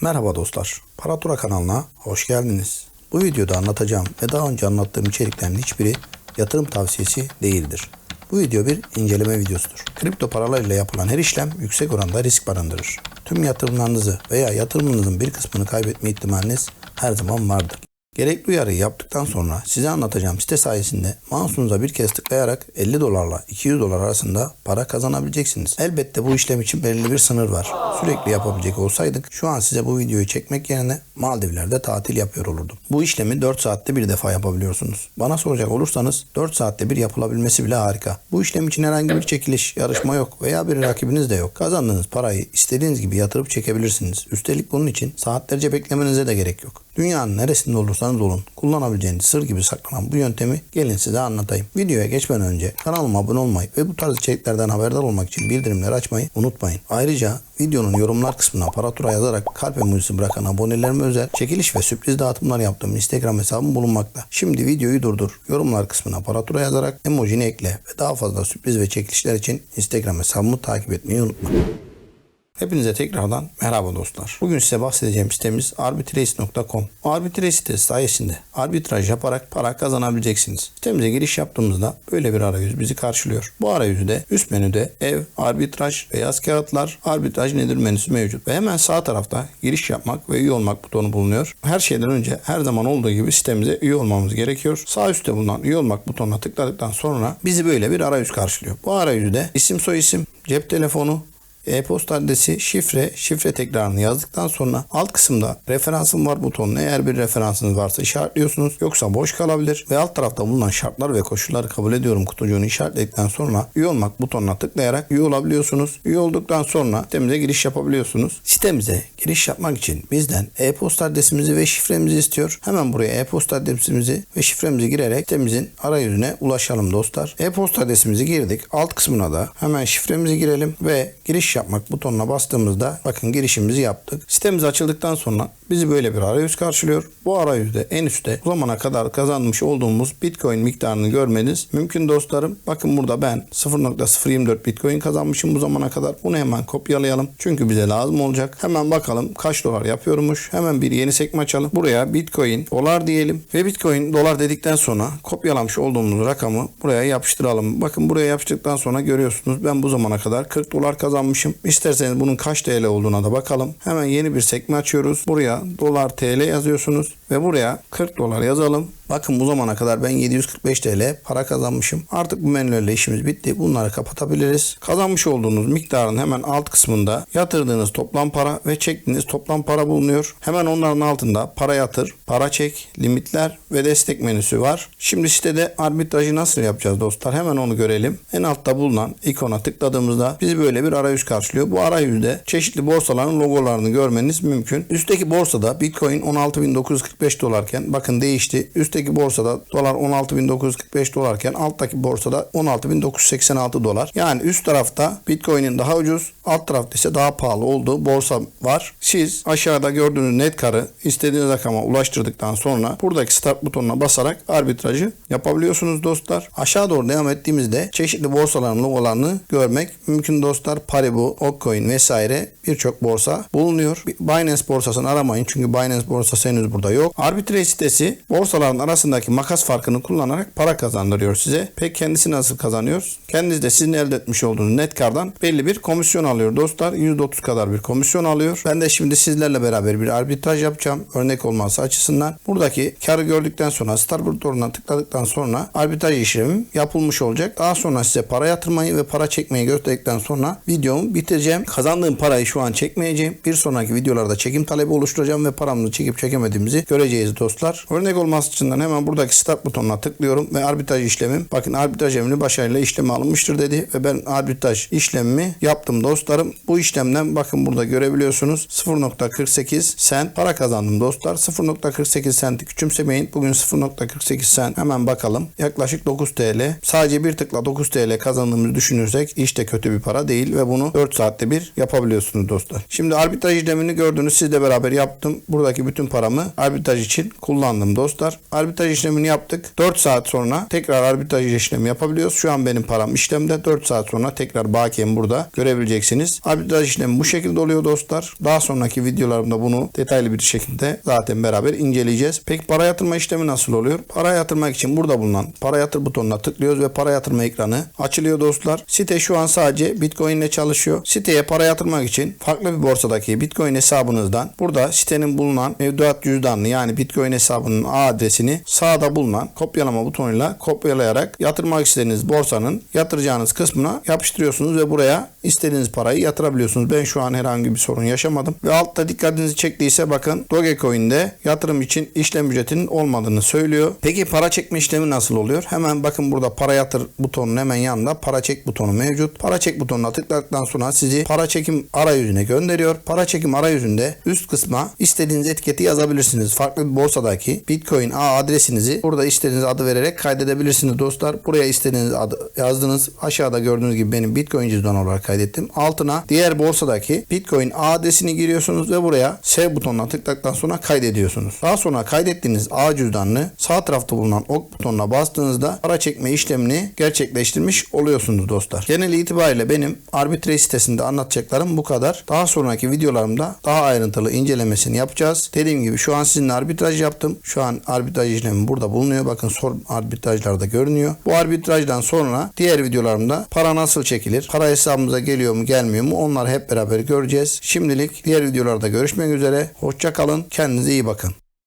Merhaba dostlar. Paratura kanalına hoş geldiniz. Bu videoda anlatacağım ve daha önce anlattığım içeriklerin hiçbiri yatırım tavsiyesi değildir. Bu video bir inceleme videosudur. Kripto paralar ile yapılan her işlem yüksek oranda risk barındırır. Tüm yatırımlarınızı veya yatırımınızın bir kısmını kaybetme ihtimaliniz her zaman vardır. Gerekli uyarıyı yaptıktan sonra size anlatacağım site sayesinde mouse'unuza bir kez tıklayarak 50 dolarla 200 dolar arasında para kazanabileceksiniz. Elbette bu işlem için belirli bir sınır var. Sürekli yapabilecek olsaydık şu an size bu videoyu çekmek yerine Maldivler'de tatil yapıyor olurdum. Bu işlemi 4 saatte bir defa yapabiliyorsunuz. Bana soracak olursanız 4 saatte bir yapılabilmesi bile harika. Bu işlem için herhangi bir çekiliş, yarışma yok veya bir rakibiniz de yok. Kazandığınız parayı istediğiniz gibi yatırıp çekebilirsiniz. Üstelik bunun için saatlerce beklemenize de gerek yok. Dünyanın neresinde olursanız olun kullanabileceğiniz sır gibi saklanan bu yöntemi gelin size anlatayım. Videoya geçmeden önce kanalıma abone olmayı ve bu tarz içeriklerden haberdar olmak için bildirimleri açmayı unutmayın. Ayrıca videonun yorumlar kısmına aparatura yazarak kalp emojisi bırakan abonelerime özel çekiliş ve sürpriz dağıtımlar yaptığım Instagram hesabım bulunmakta. Şimdi videoyu durdur. Yorumlar kısmına aparatura yazarak emojini ekle ve daha fazla sürpriz ve çekilişler için Instagram hesabımı takip etmeyi unutma. Hepinize tekrardan merhaba dostlar. Bugün size bahsedeceğim sitemiz arbitrace.com. Arbitrace sitesi sayesinde arbitraj yaparak para kazanabileceksiniz. Sitemize giriş yaptığımızda böyle bir arayüz bizi karşılıyor. Bu arayüzde üst menüde ev, arbitraj, beyaz kağıtlar, arbitraj nedir menüsü mevcut. Ve hemen sağ tarafta giriş yapmak ve üye olmak butonu bulunuyor. Her şeyden önce her zaman olduğu gibi sitemize üye olmamız gerekiyor. Sağ üstte bulunan üye olmak butonuna tıkladıktan sonra bizi böyle bir arayüz karşılıyor. Bu arayüzde isim soy isim, cep telefonu, e-posta adresi, şifre, şifre tekrarını yazdıktan sonra alt kısımda referansım var butonuna eğer bir referansınız varsa işaretliyorsunuz. Yoksa boş kalabilir ve alt tarafta bulunan şartlar ve koşulları kabul ediyorum kutucuğunu işaretledikten sonra üye olmak butonuna tıklayarak üye olabiliyorsunuz. Üye olduktan sonra sitemize giriş yapabiliyorsunuz. Sitemize giriş yapmak için bizden e-posta adresimizi ve şifremizi istiyor. Hemen buraya e-posta adresimizi ve şifremizi girerek sitemizin arayüzüne ulaşalım dostlar. E-posta adresimizi girdik. Alt kısmına da hemen şifremizi girelim ve giriş yapmak butonuna bastığımızda bakın girişimizi yaptık. Sitemiz açıldıktan sonra bizi böyle bir arayüz karşılıyor. Bu arayüzde en üstte bu zamana kadar kazanmış olduğumuz Bitcoin miktarını görmeniz mümkün dostlarım. Bakın burada ben 0.024 Bitcoin kazanmışım bu zamana kadar. Bunu hemen kopyalayalım. Çünkü bize lazım olacak. Hemen bakalım kaç dolar yapıyormuş. Hemen bir yeni sekme açalım. Buraya Bitcoin dolar diyelim ve Bitcoin dolar dedikten sonra kopyalamış olduğumuz rakamı buraya yapıştıralım. Bakın buraya yapıştırdıktan sonra görüyorsunuz ben bu zamana kadar 40 dolar kazanmışım. İsterseniz bunun kaç TL olduğuna da bakalım. Hemen yeni bir sekme açıyoruz. Buraya dolar TL yazıyorsunuz ve buraya 40 dolar yazalım. Bakın bu zamana kadar ben 745 TL para kazanmışım. Artık bu menülerle işimiz bitti. Bunları kapatabiliriz. Kazanmış olduğunuz miktarın hemen alt kısmında yatırdığınız toplam para ve çektiğiniz toplam para bulunuyor. Hemen onların altında para yatır, para çek, limitler ve destek menüsü var. Şimdi sitede arbitrajı nasıl yapacağız dostlar? Hemen onu görelim. En altta bulunan ikona tıkladığımızda bizi böyle bir arayüz karşılıyor. Bu arayüzde çeşitli borsaların logolarını görmeniz mümkün. Üstteki borsada Bitcoin 16.945 dolarken bakın değişti. Üstteki borsada dolar 16.945 dolarken alttaki borsada 16.986 dolar. Yani üst tarafta Bitcoin'in daha ucuz, alt tarafta ise daha pahalı olduğu borsa var. Siz aşağıda gördüğünüz net karı istediğiniz rakama ulaştırdıktan sonra buradaki start butonuna basarak arbitrajı yapabiliyorsunuz dostlar. Aşağı doğru devam ettiğimizde çeşitli borsaların logolarını görmek mümkün dostlar. Paribu, Okcoin vesaire birçok borsa bulunuyor. Binance borsasını aramayın çünkü Binance borsası henüz burada yok. Arbitraj sitesi borsaların arasındaki makas farkını kullanarak para kazandırıyor size. Peki kendisi nasıl kazanıyor? Kendisi de sizin elde etmiş olduğunuz net kardan belli bir komisyon alıyor dostlar. %30 kadar bir komisyon alıyor. Ben de şimdi sizlerle beraber bir arbitraj yapacağım. Örnek olması açısından. Buradaki karı gördükten sonra start butonuna tıkladıktan sonra arbitraj işlemim yapılmış olacak. Daha sonra size para yatırmayı ve para çekmeyi gösterdikten sonra videomu bitireceğim. Kazandığım parayı şu an çekmeyeceğim. Bir sonraki videolarda çekim talebi oluşturacağım ve paramızı çekip çekemediğimizi göreceğiz dostlar. Örnek olması açısından hemen buradaki start butonuna tıklıyorum ve arbitraj işlemim. Bakın arbitraj emri başarıyla işleme alınmıştır dedi ve ben arbitraj işlemimi yaptım dostlarım. Bu işlemden bakın burada görebiliyorsunuz 0.48 sent para kazandım dostlar. 0.48 senti küçümsemeyin. Bugün 0.48 sent hemen bakalım. Yaklaşık 9 TL. Sadece bir tıkla 9 TL kazandığımızı düşünürsek işte kötü bir para değil ve bunu 4 saatte bir yapabiliyorsunuz dostlar. Şimdi arbitraj işlemini gördünüz. Sizle beraber yaptım. Buradaki bütün paramı arbitraj arbitraj için kullandım dostlar. Arbitraj işlemini yaptık. 4 saat sonra tekrar arbitraj işlemi yapabiliyoruz. Şu an benim param işlemde. 4 saat sonra tekrar bakiyemi burada görebileceksiniz. Arbitraj işlemi bu şekilde oluyor dostlar. Daha sonraki videolarımda bunu detaylı bir şekilde zaten beraber inceleyeceğiz. Peki para yatırma işlemi nasıl oluyor? Para yatırmak için burada bulunan para yatır butonuna tıklıyoruz ve para yatırma ekranı açılıyor dostlar. Site şu an sadece Bitcoin ile çalışıyor. Siteye para yatırmak için farklı bir borsadaki Bitcoin hesabınızdan burada sitenin bulunan mevduat cüzdanını yani Bitcoin hesabının ağ adresini sağda bulunan kopyalama butonuyla kopyalayarak yatırmak istediğiniz borsanın yatıracağınız kısmına yapıştırıyorsunuz ve buraya istediğiniz parayı yatırabiliyorsunuz. Ben şu an herhangi bir sorun yaşamadım. Ve altta dikkatinizi çektiyse bakın Dogecoin'de yatırım için işlem ücretinin olmadığını söylüyor. Peki para çekme işlemi nasıl oluyor? Hemen bakın burada para yatır butonunun hemen yanında para çek butonu mevcut. Para çek butonuna tıkladıktan sonra sizi para çekim arayüzüne gönderiyor. Para çekim arayüzünde üst kısma istediğiniz etiketi yazabilirsiniz. Farklı bir borsadaki Bitcoin ağ adresinizi burada istediğiniz adı vererek kaydedebilirsiniz dostlar. Buraya istediğiniz adı yazdınız. Aşağıda gördüğünüz gibi benim Bitcoin cüzdan olarak kaydettim. Altına diğer borsadaki Bitcoin ağ adresini giriyorsunuz ve buraya S butonuna tıkladıktan sonra kaydediyorsunuz. Daha sonra kaydettiğiniz ağ cüzdanını sağ tarafta bulunan ok butonuna bastığınızda para çekme işlemini gerçekleştirmiş oluyorsunuz dostlar. Genel itibariyle benim Arbitrage sitesinde anlatacaklarım bu kadar. Daha sonraki videolarımda daha ayrıntılı incelemesini yapacağız. Dediğim gibi şu an sizinle arbitraj yaptım. Şu an arbitraj işlemi burada bulunuyor. Bakın son arbitrajlarda görünüyor. Bu arbitrajdan sonra diğer videolarımda para nasıl çekilir? Para hesabımıza geliyor mu gelmiyor mu? Onları hep beraber göreceğiz. Şimdilik diğer videolarda görüşmek üzere. Hoşça kalın. Kendinize iyi bakın.